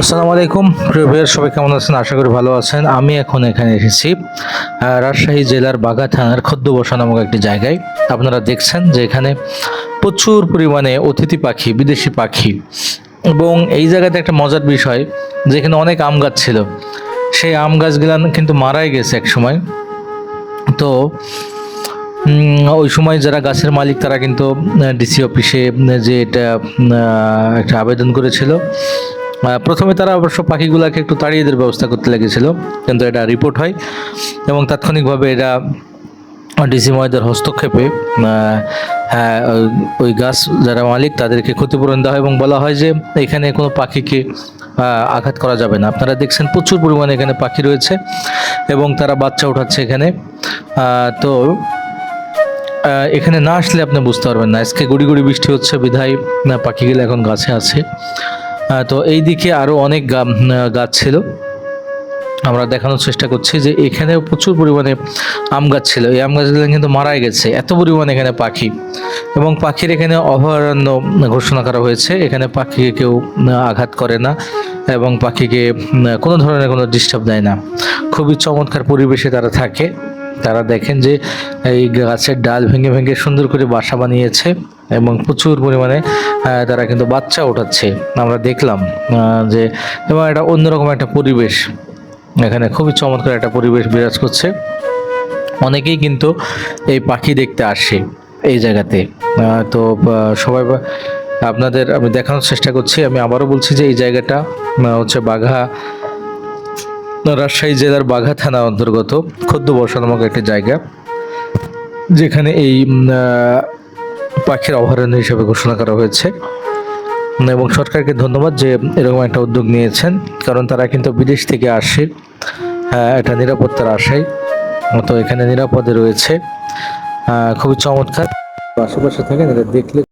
আসসালামু আলাইকুম। প্রিয় সবাই কেমন আছেন? আশা করি ভালো আছেন। আমি এখন এখানে এসেছি রাজশাহী জেলার বাঘা থানার খদ্দবসা নামক একটি জায়গায়। আপনারা দেখছেন যে এখানে প্রচুর পরিমাণে অতিথি পাখি, বিদেশি পাখি। এবং এই জায়গাতে একটা মজার বিষয় যেখানে অনেক আম গাছ ছিল। সেই আম গাছগুলান কিন্তু মারাই গেছে এক সময়। তো ওই সময় যারা গাছের মালিক, তারা কিন্তু ডিসি অফিসে যে এটা একটা আবেদন করেছিল। প্রথমে তারা অবশ্য পাখিগুলোকে একটু তাড়িয়ে দেওয়ার ব্যবস্থা করতে লেগেছিল কিন্তু এটা রিপোর্ট হয় এবং তাৎক্ষণিকভাবে এটা ডিসি মহোদয়ের হস্তক্ষেপে হ্যাঁ, ওই- গাছ যারা মালিক তাদেরকে ক্ষতিপূরণ দেওয়া হয় এবং বলা হয় যে এখানে কোনো পাখিকে আঘাত করা যাবে না। আপনারা দেখছেন প্রচুর পরিমাণে এখানে পাখি রয়েছে এবং তারা বাচ্চা উঠাচ্ছে এখানে। তো এখানে না আসলে আপনি বুঝতে পারবেন না। আজকে গুড়ি গুড়ি বৃষ্টি হচ্ছে বিধায় পাখিগুলো এখন গাছে আছে। তো এই দিকে আরও অনেক গাছ ছিল। আমরা দেখানোর চেষ্টা করছি যে এখানে প্রচুর পরিমাণে আম গাছ ছিল। এই আম গাছগুলো কিন্তু মারাই গেছে। এত পরিমাণে এখানে পাখি এবং পাখির এখানে অভয়ারণ্য ঘোষণা করা হয়েছে। এখানে পাখিকে কেউ আঘাত করে না এবং পাখিকে কোনো ধরনের কোনো ডিস্টার্ব দেয় না। খুবই চমৎকার পরিবেশে তারা থাকে। তারা দেখেন যে এই গাছের ডাল ভেঙে ভেঙে সুন্দর করে বাসা বানিয়েছে এবং প্রচুর পরিমাণে তারা কিন্তু বাচ্চা ওঠাচ্ছে। আমরা দেখলাম যে এবং একটা অন্যরকম একটা পরিবেশ। এখানে খুবই চমৎকার একটা পরিবেশ বিরাজ করছে। অনেকেই কিন্তু এই পাখি দেখতে আসে এই জায়গাতে। তো সবাই আপনাদের আমি দেখানোর চেষ্টা করছি। আমি আবারও বলছি যে এই জায়গাটা হচ্ছে বাঘা রাজশাহী জেলার বাঘা থানা অন্তর্গত ক্ষুদ্র বর্ষা নামক একটি জায়গা যেখানে এই পাখির অভয়ারণ্য হিসেবে ঘোষণা করা হয়েছে। এবং সরকারকে ধন্যবাদ যে এরকম একটা উদ্যোগ নিয়েছেন কারণ তারা কিন্তু বিদেশ থেকে আসে হ্যাঁ, এটা নিরাপত্তার আশায়। তো এখানে নিরাপদে রয়েছে। খুবই চমৎকার। আশেপাশে থাকেন এটা দেখলে